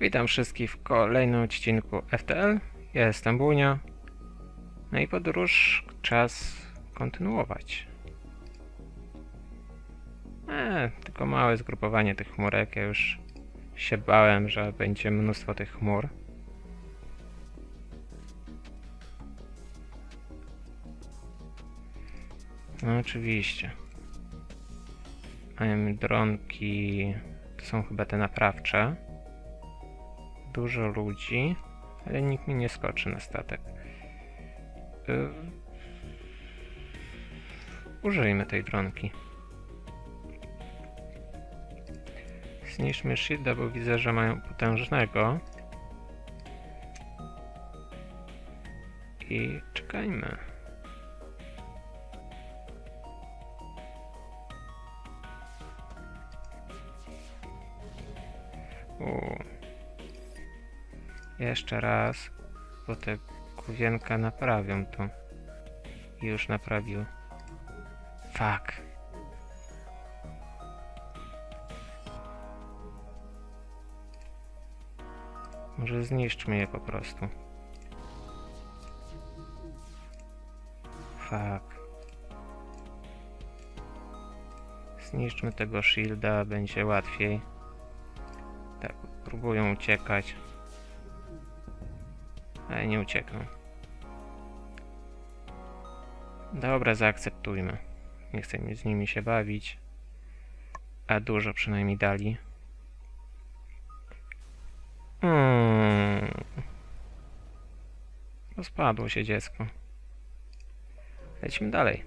Witam wszystkich w kolejnym odcinku FTL. Ja jestem Bunio. No i podróż czas kontynuować. E, tylko małe zgrupowanie tych chmurek. Ja już się bałem, że będzie mnóstwo tych chmur. No oczywiście. Mają dronki. To są chyba te naprawcze. Dużo ludzi, ale nikt mi nie skoczy na statek. Y... Użyjmy tej dronki. Zniszczmy shielda, bo widzę, że mają potężnego. I czekajmy. Jeszcze raz, bo te główienka naprawią to. Już naprawił. Fuck. Może zniszczmy je po prostu. Fuck. Zniszczmy tego shielda, będzie łatwiej. Tak, próbują uciekać. Nie uciekną. Dobra, zaakceptujmy. Nie chcę z nimi się bawić. A dużo przynajmniej dali. Hmm. Rozpadło się dziecko. Lećmy dalej.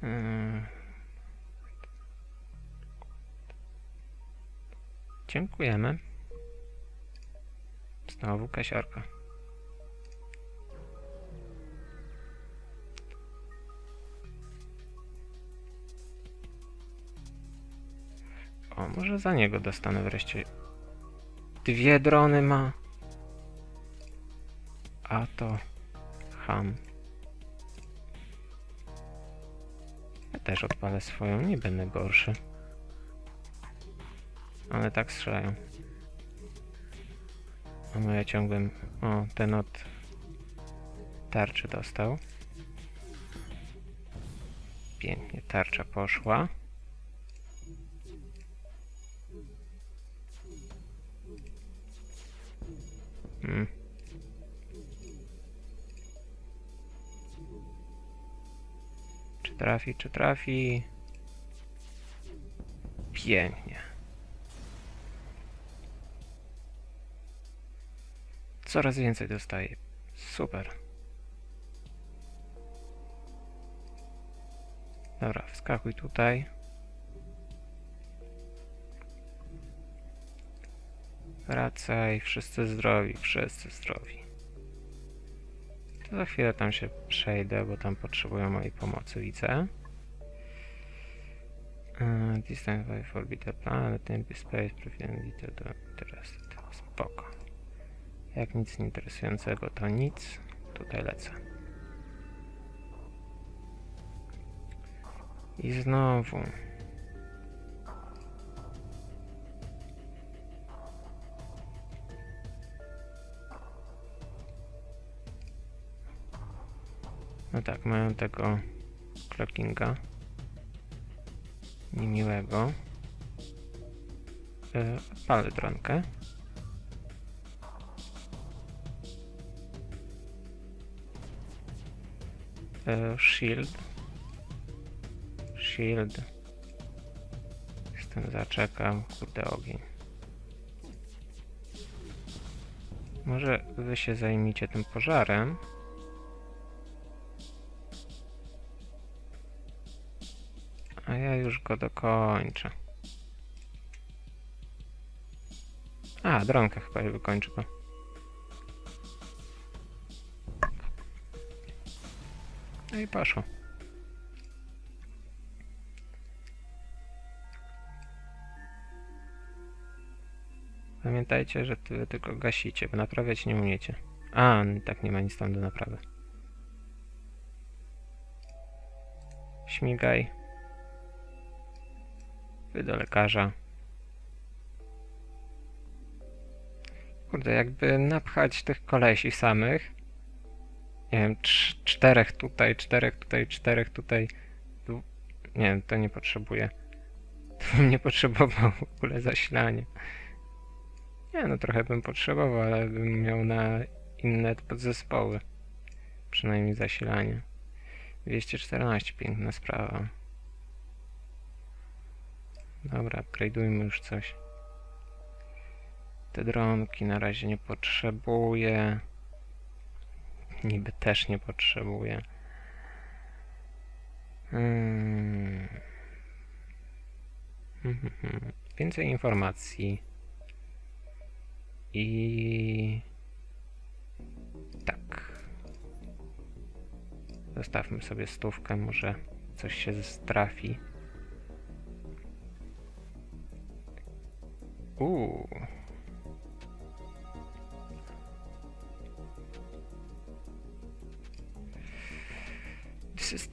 Hmm. Dziękujemy. Znowu kasiorka. O, może za niego dostanę wreszcie. Dwie drony ma. A to ham. Ja też odpalę swoją, nie będę gorszy. Ale tak strzelają. A moja ciągłym... O, ten od tarczy dostał. Pięknie, tarcza poszła. Hmm. Czy trafi, czy trafi? Pięknie. Coraz więcej dostaję. Super. Dobra, wskakuj tutaj. Wracaj, wszyscy zdrowi, wszyscy zdrowi. To za chwilę tam się przejdę, bo tam potrzebują mojej pomocy, widzę. Uh, distance by forbidden planet, temp space, prevent little to interested. Spoko. Jak nic interesującego, to nic. Tutaj lecę. I znowu. No tak, mają tego clockinga. Niemiłego. Yy, palę dronkę. Shield. Shield. Jestem zaczekam. Kurde ogień. Może wy się zajmijcie tym pożarem. A ja już go dokończę. A, dronka chyba wykończy go. No i poszło. Pamiętajcie, że ty tylko gasicie, bo naprawiać nie umiecie. A, tak nie ma nic tam do naprawy. Śmigaj. Wy do lekarza. Kurde, jakby napchać tych kolesi samych. Nie wiem, cz- czterech tutaj, czterech tutaj, czterech tutaj. Tu... Nie wiem, to nie potrzebuję. To bym nie potrzebował w ogóle zasilania. Nie no, trochę bym potrzebował, ale bym miał na inne podzespoły. Przynajmniej zasilanie. 214, piękna sprawa. Dobra, upgrade'ujmy już coś. Te dronki na razie nie potrzebuję. Niby też nie potrzebuję. Hmm. Mhm, mhm. Więcej informacji. I tak. Zostawmy sobie stówkę, może coś się trafi. Uuu. This is.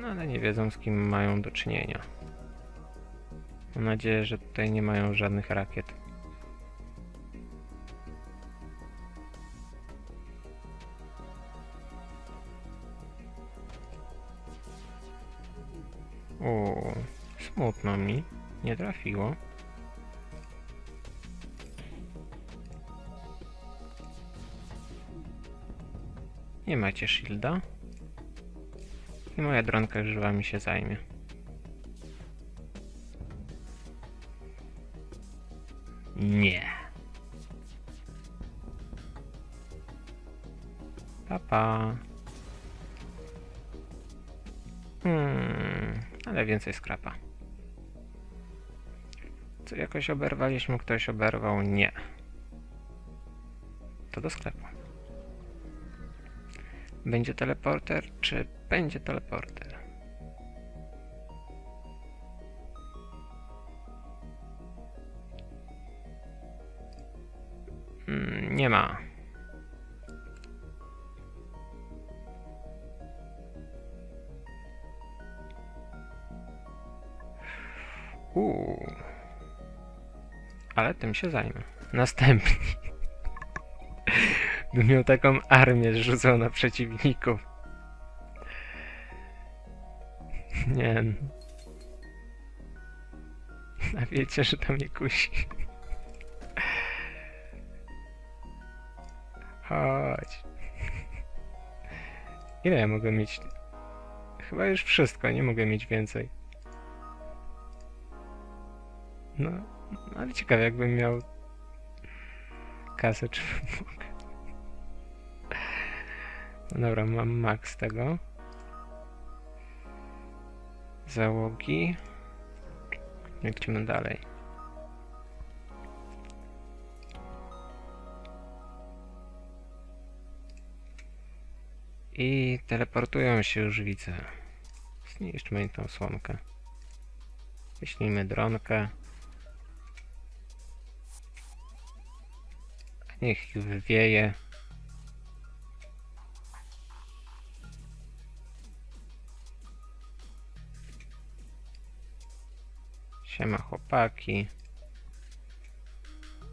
No ale nie wiedzą z kim mają do czynienia. Mam nadzieję, że tutaj nie mają żadnych rakiet. O, smutno mi. Nie trafiło. Nie macie shielda. I moja dronka już wami się zajmie. Nie. Papa. Hmm, ale więcej skrapa. Co jakoś oberwaliśmy? Ktoś oberwał? Nie. To do sklepu. Będzie teleporter, czy będzie teleporter? Mm, nie ma. Uuu. Ale tym się zajmę. Następni. Bym miał taką armię rzucał na przeciwników. Nie. no. A wiecie, że to mnie kusi. Chodź. Ile ja mogę mieć? Chyba już wszystko, nie mogę mieć więcej. No, ale ciekawe jakbym miał kasę, czy mogę. Dobra, mam max tego. Załogi. Lecimy dalej. I teleportują się już widzę. Zniszczmy tą słomkę. Wyślijmy dronkę. Niech ich wywieje. Chłopaki.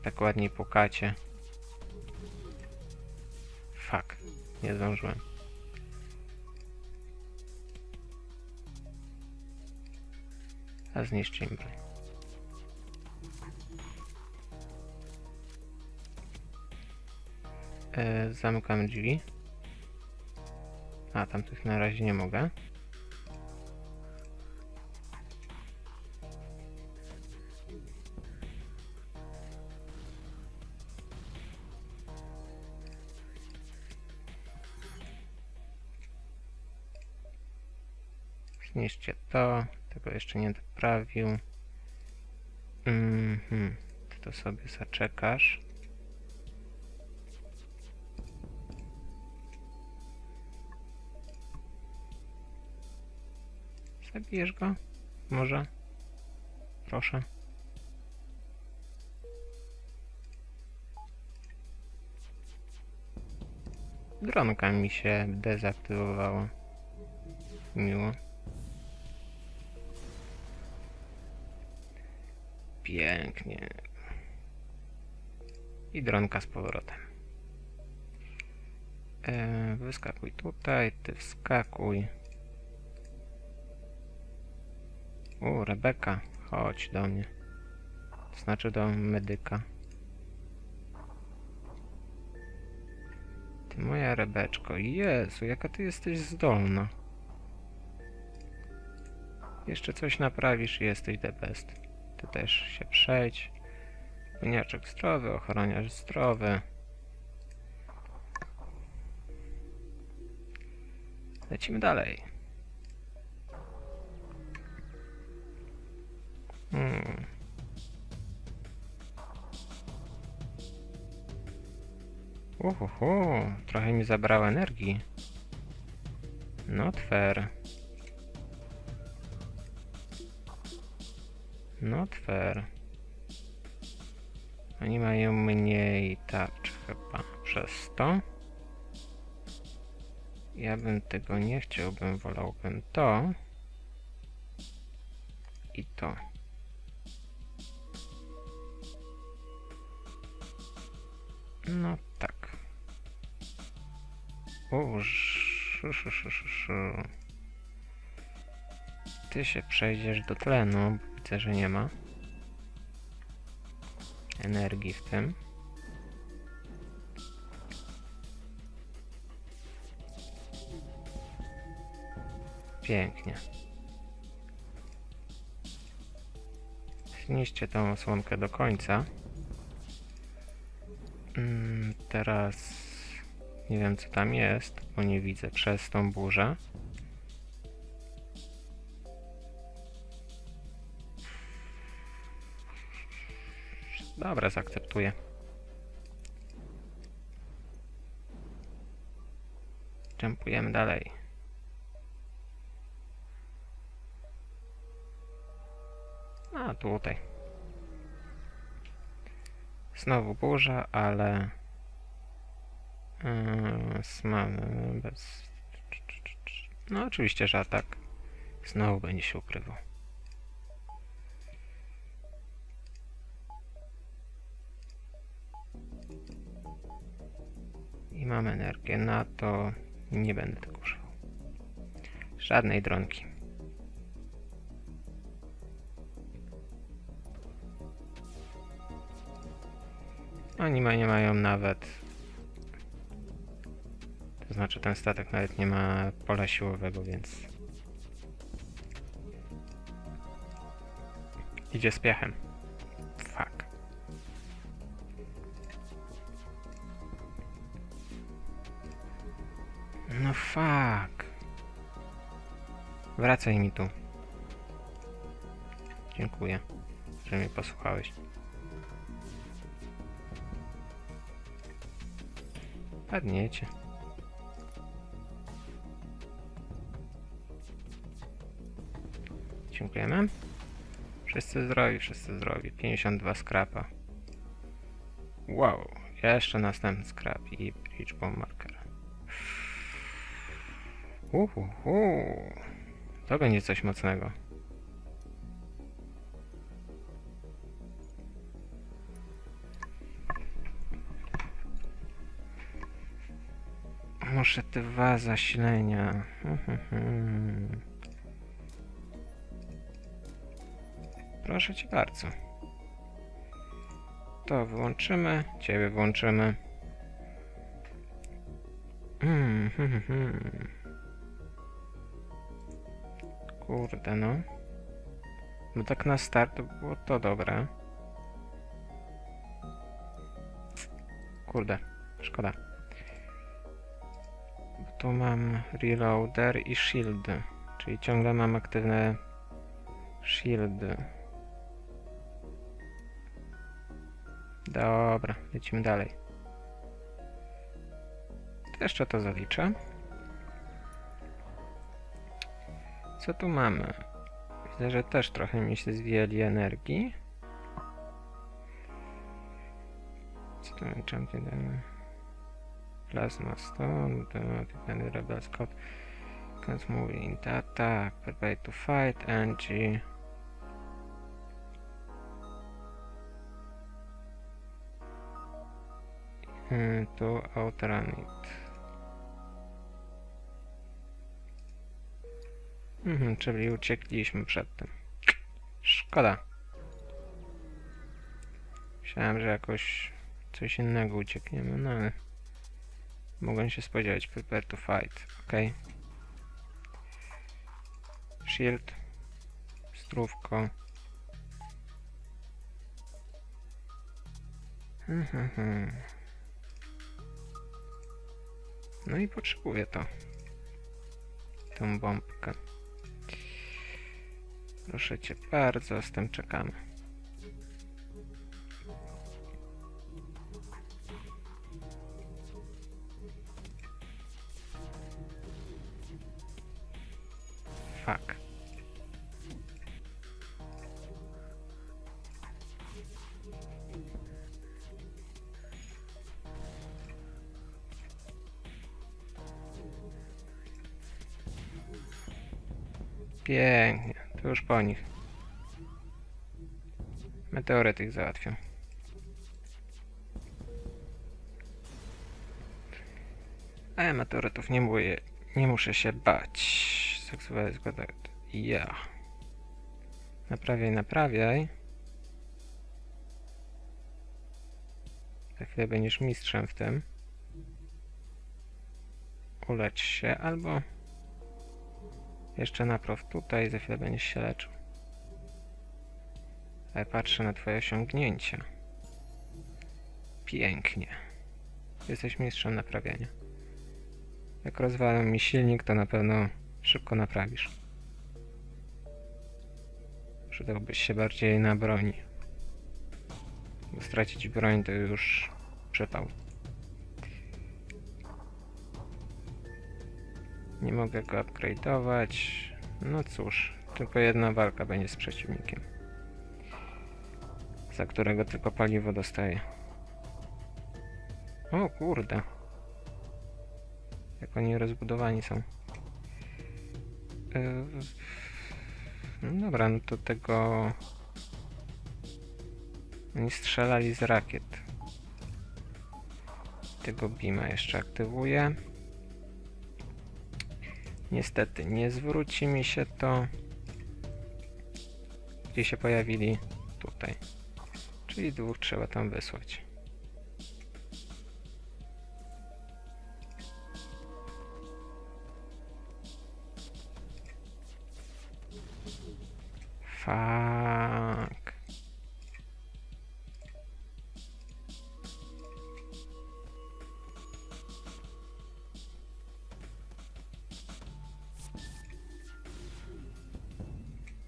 Tak ładnie pukacie. Fuck, nie zdążyłem. A zniszczymy. broń. E, zamykam drzwi. A, tamtych na razie nie mogę. Zniszczcie to. Tego jeszcze nie doprawił. Mhm. Ty to sobie zaczekasz. Zabijesz go? Może? Proszę. Dronka mi się dezaktywowała. Miło. Pięknie. I dronka z powrotem. E, wyskakuj tutaj, ty wskakuj. U, Rebeka, chodź do mnie. To znaczy do medyka. Ty moja Rebeczko, Jezu, jaka ty jesteś zdolna. Jeszcze coś naprawisz i jesteś the best. Też się przejdź. Winiaczek zdrowy, ochroniarz zdrowy. Lecimy dalej. Hmm. Uhuhu, trochę mi zabrało energii. Not fair. Not fair. Oni mają mniej tarcz chyba przez to. Ja bym tego nie chciał, bym wolałbym to. I to. No tak. O. Ty się przejdziesz do tlenu, widzę, że nie ma energii w tym. Pięknie. Zniszcie tą osłonkę do końca. Mm, teraz nie wiem co tam jest, bo nie widzę przez tą burzę. Dobra, zaakceptuję. Jumpujemy dalej. A, tutaj. Znowu burza, ale... Yy, bez... No oczywiście, że atak znowu będzie się ukrywał. I mam energię na to. Nie będę tego używał. Żadnej dronki. Oni ma, nie mają nawet. To znaczy ten statek nawet nie ma pola siłowego, więc. Idzie z piechem. No fuck. Wracaj mi tu. Dziękuję, że mnie posłuchałeś. Padniecie. Dziękujemy. Wszyscy zdrowi, wszyscy zdrowi. 52 skrapa. Wow, jeszcze następny skrap i bridge bomb marker. Uhuhu. To będzie coś mocnego. Muszę dwa zasilenia. Proszę cię bardzo. To wyłączymy, ciebie włączymy. Mm, hmm, hmm. Kurde no. No tak na start było to dobre. Kurde, szkoda. Bo tu mam reloader i shield. Czyli ciągle mam aktywne shieldy. Dobra, lecimy dalej. Jeszcze to zaliczę. Co tu mamy? Widzę, że też trochę mi się zwijali energii. Co tu mamy? Champion... Plasma Stone, ten Rebel Scott. Seconds moving in attack, prepare to fight, NG. Hmm, To outrun it. Mhm, czyli uciekliśmy przed tym. Szkoda. Myślałem, że jakoś coś innego uciekniemy, no ale mogłem się spodziewać. Prepare to fight. Okej. Shield. Strówko. No i potrzebuję to. Tą bombkę. Proszę cię bardzo, z tym czekamy. Fuck. Pięknie, to już po nich. Meteoryt ich załatwią. A meteorytów nie nie muszę się bać. Seksualny zgoda. Ja. Naprawiaj, naprawiaj. Za chwilę będziesz mistrzem w tym. Ulecz się albo jeszcze napraw tutaj, za chwilę będziesz się leczył. Ale patrzę na twoje osiągnięcia. Pięknie. Jesteś mistrzem naprawiania. Jak rozwalę mi silnik, to na pewno szybko naprawisz. Przydałbyś się bardziej na broni. Bo stracić broń to już przypał. Nie mogę go upgrade'ować. No cóż, tylko jedna walka będzie z przeciwnikiem. Za którego tylko paliwo dostaję. O kurde. Jak oni rozbudowani są. Yy, No dobra, no to tego... Oni strzelali z rakiet. Tego bima jeszcze aktywuję. Niestety nie zwróci mi się to. Gdzie się pojawili? Tutaj. Czyli dwóch trzeba tam wysłać. Fuck.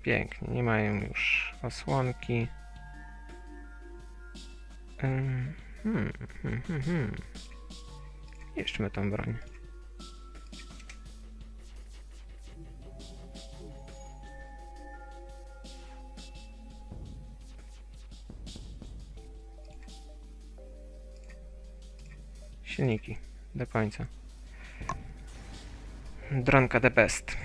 Pięknie, nie mają już osłonki. Hmm, hmm, hmm, hmm. Jeszcze tą broń. Silniki do końca. Dronka the best.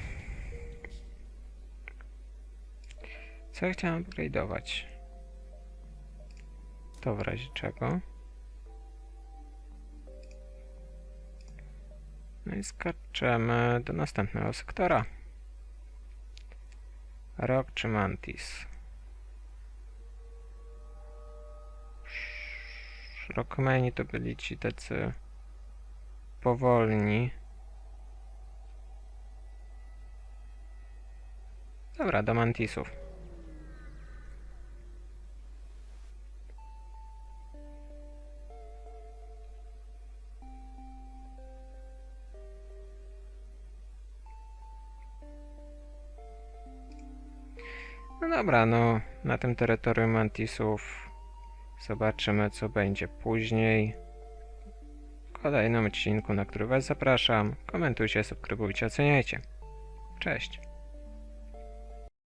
Co ja chciałem upgrade'ować? To w razie czego. No i skaczemy do następnego sektora. Rock czy Mantis? Rockmeni to byli ci tacy powolni. Dobra, do Mantisów. Dobra, no na tym terytorium Mantisów zobaczymy co będzie później. W kolejnym odcinku, na który Was zapraszam. Komentujcie, subskrybujcie, oceniajcie. Cześć.